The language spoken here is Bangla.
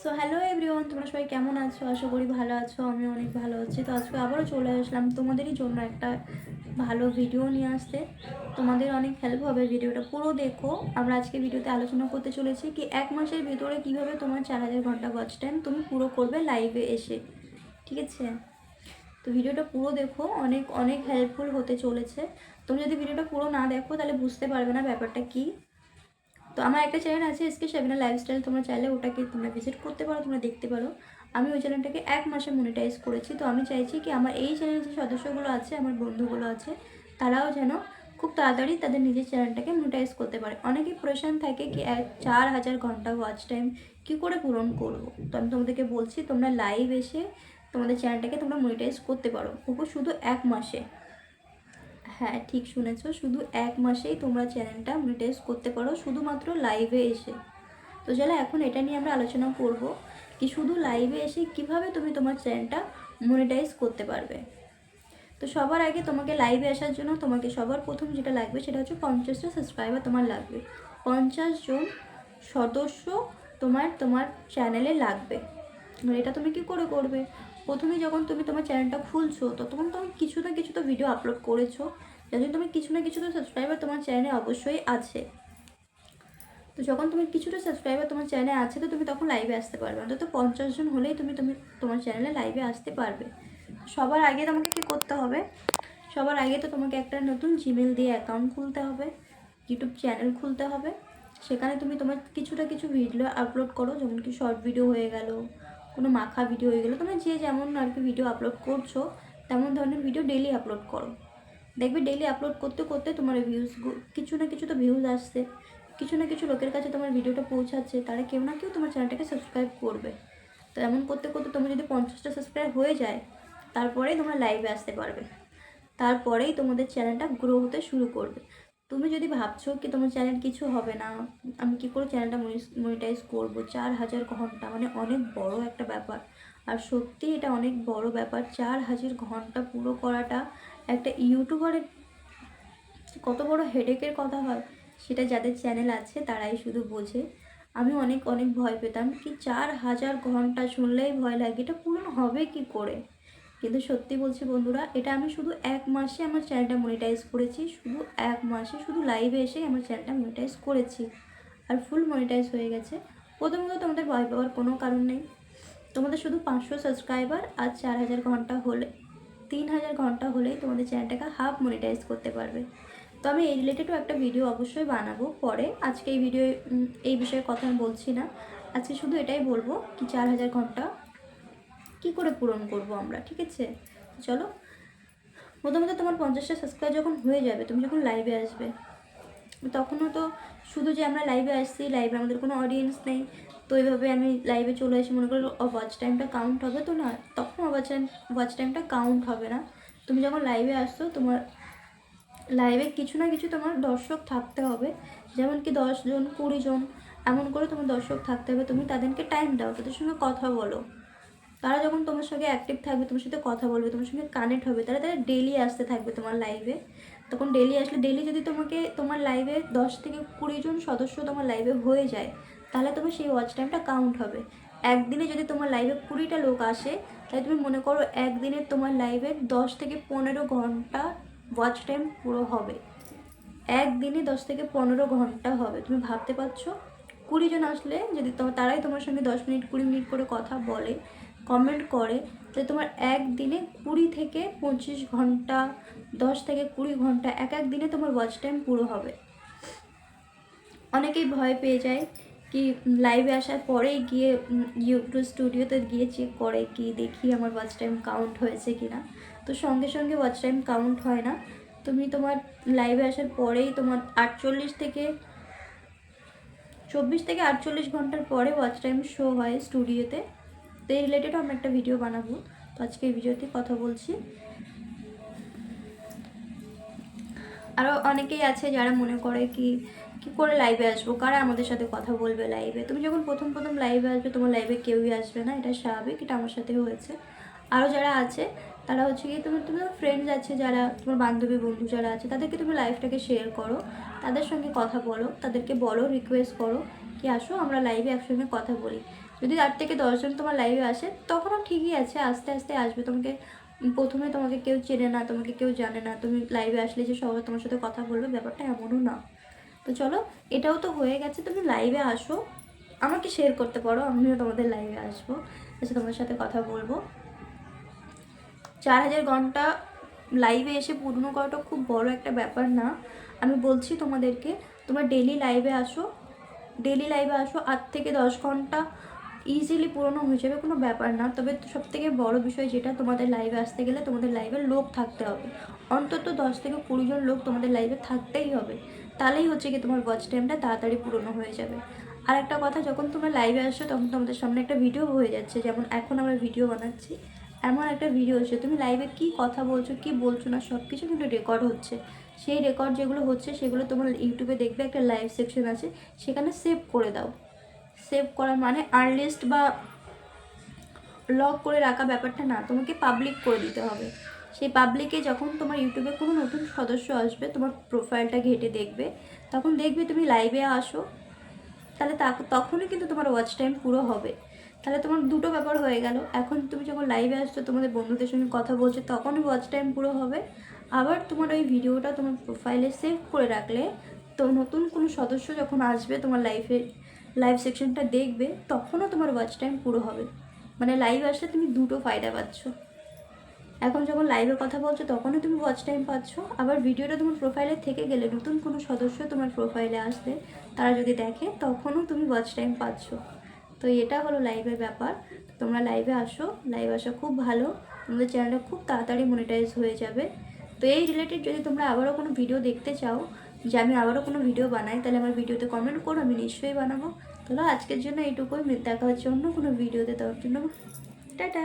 সো হ্যালো এভরিওয়ান তোমরা সবাই কেমন আছো? আশা করি ভালো আছো আমি অনেক ভালো আছি। তো আজকে আবারও চলে আসলাম তোমাদেরই জন্য একটা ভালো ভিডিও নিয়ে আসতে। তোমাদের অনেক হেল্প হবে ভিডিওটা পুরো দেখো, আমরা আজকে ভিডিওতে আলোচনা করতে চলেছি কি এক মাসের ভিতরে কীভাবে তোমার চার হাজার ঘণ্টা ওয়াচ টাইম তুমি পুরো করবে লাইভে এসে। ঠিক আছে? তো ভিডিওটা পুরো দেখো, অনেক অনেক হেল্পফুল হতে চলেছে। তুমি যদি ভিডিওটা পুরো না দেখো, তাহলে বুঝতে পারবে না ব্যাপারটা কী। তো আমার একটা চ্যানেল আছে এসকে সেভেনা লাইফস্টাইল তোমরা চাইলে ওটাকে তোমরা ভিজিট করতে পারো, তোমরা দেখতে পারো। আমি ওই চ্যানেলটাকে এক মাসে মনিটাইজ করেছি। তো আমি চাইছি কি আমার এই চ্যানেলের যে সদস্যগুলো আছে, আমার বন্ধুগুলো আছে, তারাও যেন খুব তাড়াতাড়ি তাদের নিজের চ্যানেলটাকে মনিটাইজ করতে পারে। অনেকেই প্রেশান থাকে কি চার হাজার ঘণ্টা ওয়াচ টাইম কী করে পূরণ করব? তো আমি তোমাদেরকে বলছি, তোমরা লাইভ এসে তোমাদের চ্যানেলটাকে তোমরা মনিটাইজ করতে পারো। ওপর শুধু এক মাসে। হ্যাঁ ঠিক শুনেছো। শুধু এক মাসেই তোমরা চ্যানেলটা মনিটাইজ করতে পারো, শুধুমাত্র লাইভে এসে। তো চলো, এখন এটা নিয়ে আমরা আলোচনা করব কি শুধু লাইভে এসে কীভাবে তুমি তোমার চ্যানেলটা মনিটাইজ করতে পারবে। তো সবার আগে তোমাকে লাইভে আসার জন্য তোমাকে সবার প্রথম যেটা লাগবে সেটা হচ্ছে পঞ্চাশটা সাবস্ক্রাইবার তোমার লাগবে। পঞ্চাশ জন সদস্য তোমার তোমার চ্যানেলে লাগবে। এটা তুমি কি করে করবে? প্রথমে যখন তুমি তোমার চ্যানেলটা খুলছো, তো তখন তুমি কিছু না কিছু তো ভিডিও আপলোড করেছ। যার জন্য তুমি কিছু না কিছু তো সাবস্ক্রাইবার তোমার চ্যানেলে অবশ্যই আছে। তো যখন তুমি কিছুটা সাবস্ক্রাইবার তোমার চ্যানেলে আছে, তো তুমি তখন লাইভে আসতে পারবে। অন্তত পঞ্চাশ জন হলেই তুমি তুমি তোমার চ্যানেলে লাইভে আসতে পারবে। সবার আগে তোমাকে কী করতে হবে? সবার আগে তো তোমাকে একটা নতুন জিমেল দিয়ে অ্যাকাউন্ট খুলতে হবে ইউটিউব চ্যানেল খুলতে হবে। সেখানে তুমি তোমার কিছুটা কিছু ভিডিও আপলোড করো যেমন কি শর্ট ভিডিও হয়ে গেল কোনো মাখা ভিডিও হয়ে গেলো তোমরা যে যেমন আর কি ভিডিও আপলোড করছ, তেমন ধরনের ভিডিও ডেলি আপলোড করো। দেখবে ডেলি আপলোড করতে করতে তোমার ভিউজ কিছু না কিছু তো ভিউজ আসছে। কিছু না কিছু লোকের কাছে তোমার ভিডিওটা পৌঁছাচ্ছে, তারা কেউ না কেউ তোমার চ্যানেলটাকে সাবস্ক্রাইব করবে। তো এমন করতে করতে তুমি যদি পঞ্চাশটা সাবস্ক্রাইব হয়ে যায়, তারপরেই তোমরা লাইভে আসতে পারবে। তারপরেই তোমাদের চ্যানেলটা গ্রো হতে শুরু করবে। তুমি যদি ভাবছ কি তোমার চ্যানেল কিছু হবে না, আমি কি করে চ্যানেলটা মনিটাইজ করব? চার হাজার ঘণ্টা মানে অনেক বড় একটা ব্যাপার। আর সত্যি এটা অনেক বড় ব্যাপার। চার হাজার ঘণ্টা পুরো করাটা একটা ইউটিউবারের কত বড় হেডেকের কথা হয়, সেটা যাদের চ্যানেল আছে তারাই শুধু বোঝে। আমি অনেক অনেক ভয় পেতাম কি চার হাজার ঘণ্টা শুনলেই ভয় লাগে, এটা পূরণ হবে কি করে? কিন্তু সত্যি বলছি বন্ধুরা, এটা আমি শুধু এক মাসে আমার চ্যানেলটা মনিটাইজ করেছি, শুধু এক মাসে, শুধু লাইভে এসে আমার চ্যানেলটা মনিটাইজ করেছি। আর ফুল মনিটাইজ হয়ে গেছে। প্রথমত তোমাদের ভয় পাওয়ার কোনো কারণ নেই। তোমাদের শুধু পাঁচশো সাবস্ক্রাইবার আর চার হাজার ঘণ্টা হলে, তিন হাজার ঘণ্টা হলেই তোমাদের চ্যানেলটাকে হাফ মনিটাইজ করতে পারবে। তো আমি এই রিলেটেডও একটা ভিডিও অবশ্যই বানাবো পরে। আজকে এই ভিডিও এই বিষয়ে কথা আমি বলছি না। আজকে শুধু এটাই বলব কি চার হাজার ঘণ্টা কি করে পূরণ করব আমরা, ঠিক আছে? চলো। প্রথমত তোমার পঞ্চাশটা সাবস্ক্রাইব যখন হয়ে যাবে, তুমি যখন লাইভে আসবে, তখনও তো শুধু যে আমরা লাইভে আসছি লাইভে আমাদের কোনো অডিয়েন্স নেই, তো এইভাবে আমি লাইভে চলে আসি মনে করি ওয়াচ টাইমটা কাউন্ট হবে তো না তখন ওয়াচ টাইম ওয়াচ টাইমটা কাউন্ট হবে না। তুমি যখন লাইভে আসছো, তোমার লাইভে কিছু না কিছু তোমার দর্শক থাকতে হবে, যেমন কি দশজন কুড়ি জন, এমন করে তোমার দর্শক থাকতে হবে, তুমি তাদেরকে টাইম দাও, তাদের সঙ্গে কথা বলো। তারা যখন তোমার সঙ্গে অ্যাক্টিভ থাকবে, তোমার সাথে কথা বলবে, তোমার সঙ্গে কানেক্ট হবে, তারা তারা ডেলি আসতে থাকবে তোমার লাইভে তখন ডেলি আসলে ডেলি যদি তোমাকে, তোমার লাইভে দশ থেকে কুড়ি জন সদস্য তোমার লাইভে হয়ে যায়, তাহলে তোমার সেই ওয়াচ টাইমটা কাউন্ট হবে। একদিনে যদি তোমার লাইভে কুড়িটা লোক আসে, তাহলে তুমি মনে করো একদিনে তোমার লাইভে দশ থেকে পনেরো ঘণ্টা ওয়াচ টাইম পুরো হবে। একদিনে দশ থেকে পনেরো ঘণ্টা হবে। তুমি ভাবতে পারছ? কুড়ি জন আসলে যদি তারাই তোমার সঙ্গে দশ মিনিট, কুড়ি মিনিট করে কথা বলে কমেন্ট করে তাহলে তোমার একদিনে কুড়ি থেকে পঁচিশ ঘণ্টা, দশ থেকে কুড়ি ঘণ্টা, এক এক দিনে তোমার ওয়াচ টাইম পুরো হবে। অনেকেই ভয় পেয়ে যায় কি লাইভে আসার পরেই গিয়ে ইউটিউব স্টুডিওতে গিয়ে চেক করে কি দেখি আমার ওয়াচ টাইম কাউন্ট হয়েছে কি না তো সঙ্গে সঙ্গে ওয়াচ টাইম কাউন্ট হয় না। তুমি তোমার লাইভে আসার পরেই তোমার আটচল্লিশ থেকে, চব্বিশ থেকে আটচল্লিশ ঘণ্টার পরে ওয়াচ টাইম শো হয় স্টুডিওতে তো এই রিলেটেডও আমরা একটা ভিডিও বানাবো। তো আজকে এই ভিডিওতে কথা বলছি। আরও অনেকেই আছে যারা মনে করে কি কি করে লাইভে আসব? কারা আমাদের সাথে কথা বলবে লাইভে তুমি যখন প্রথম প্রথম লাইভে আসবে, তোমার লাইভে কেউই আসবে না, এটা স্বাভাবিক, এটা আমার সাথেও হয়েছে। আরও যারা আছে, তারা হচ্ছে কি তোমার তোমার ফ্রেন্ডস আছে যারা, তোমার বান্ধবী, বন্ধু যারা আছে, তাদেরকে তুমি লাইফটাকে শেয়ার করো, তাদের সঙ্গে কথা বলো, তাদেরকে বলো রিকোয়েস্ট করো, কি আসো, আমরা লাইভে একসঙ্গে কথা বলি। যদি তার থেকে দশজন তোমার লাইভে আসে তখনও ঠিকই আছে, আস্তে আস্তে আসবে তোমাকে। প্রথমে তোমাকে কেউ চেনে না, তোমাকে কেউ জানে না। তুমি লাইভে আসলে যে সবাই তোমার সাথে কথা বলবে, ব্যাপারটা এমনও না। তো চলো, এটাও তো হয়ে গেছে, তুমি লাইভে আসো। আমাকে শেয়ার করতে পারো, আমিও তোমাদের লাইভে আসব, এসে তোমার সাথে কথা বলব। চার হাজার ঘণ্টা লাইভে এসে পূর্ণ করাটা খুব বড় একটা ব্যাপার না। আমি বলছি তোমাদেরকে, তোমরা ডেলি লাইভে আসো। ডেলি লাইভে আসো, আট থেকে দশ ঘণ্টা ইজিলি পূরণ হয়ে যাবে, কোনো ব্যাপার না। তবে সব থেকে বড় বিষয় যেটা, তোমাদের লাইভে আসতে গেলে তোমাদের লাইভে লোক থাকতে হবে। অন্তত দশ থেকে কুড়ি জন লোক তোমাদের লাইভে থাকতেই হবে। তাহলেই হচ্ছে কি তোমার ওয়াচ টাইমটা তাড়াতাড়ি পূরণ হয়ে যাবে। আর একটা কথা, যখন তোমরা লাইভে আসছো, তখন তোমাদের সামনে একটা ভিডিও হয়ে যাচ্ছে। যেমন এখন আমরা ভিডিও বানাচ্ছি। এমন একটা ভিডিও হচ্ছে, তুমি লাইভে কি কথা বলছো, কি বলছো না সব কিছু কিন্তু রেকর্ড হচ্ছে। সেই রেকর্ড যেগুলো হচ্ছে, সেগুলো তোমার ইউটিউবে দেখবে, একটা লাইভ সেকশন আছে, সেখানে সেভ করে দাও। সেভ করা মানে আর্লিস্ট বা লক করে রাখা ব্যাপারটা না, তোমাকে পাবলিক করে দিতে হবে। সেই পাবলিকে যখন তোমার ইউটিউবে কোনো নতুন সদস্য আসবে, তোমার প্রোফাইলটা ঘেটে দেখবে, তখন দেখবে তুমি লাইভে আসো, তাহলে তা- তখনই কিন্তু তোমার ওয়াচ টাইম পুরো হবে। তাহলে তোমার দুটো ব্যাপার হয়ে গেল। এখন তুমি যখন লাইভে আসছো, তোমাদের বন্ধুদের সঙ্গে কথা বলছো, তখনই ওয়াচ টাইম পুরো হবে। আবার তোমার ওই ভিডিওটা তোমার প্রোফাইলে সেভ করে রাখলে, তো নতুন কোনো সদস্য যখন আসবে তোমার লাইফে লাইভ সেকশনটা দেখবে, তখনও তোমার ওয়াচ টাইম পুরো হবে। মানে লাইভ আসলে তুমি দুটো ফায়দা পাচ্ছ। এখন যখন লাইভে কথা বলছো, তখনও তুমি ওয়াচ টাইম পাচ্ছ। আবার ভিডিওটা তোমার প্রোফাইলে থেকে গেলে, নতুন কোনো সদস্য তোমার প্রোফাইলে আসলে তারা যদি দেখে, তখনও তুমি ওয়াচ টাইম পাচ্ছ। তো এটা হলো লাইভের ব্যাপার। তোমরা লাইভে আসো লাইভ আসা খুব ভালো। তোমাদের চ্যানেলটা খুব তাড়াতাড়ি মনিটাইজ হয়ে যাবে। তো এই রিলেটেড যদি তোমরা আবারও কোনো ভিডিও দেখতে চাও যে আমি আবারও কোনো ভিডিও বানাই, তাহলে আমার ভিডিওতে কমেন্ট করো, আমি নিশ্চয়ই বানাবো। তাহলে আজকের জন্য এইটুকুই। দেখা হচ্ছে অন্য কোনো ভিডিওতে দেওয়ার জন্য টাটা।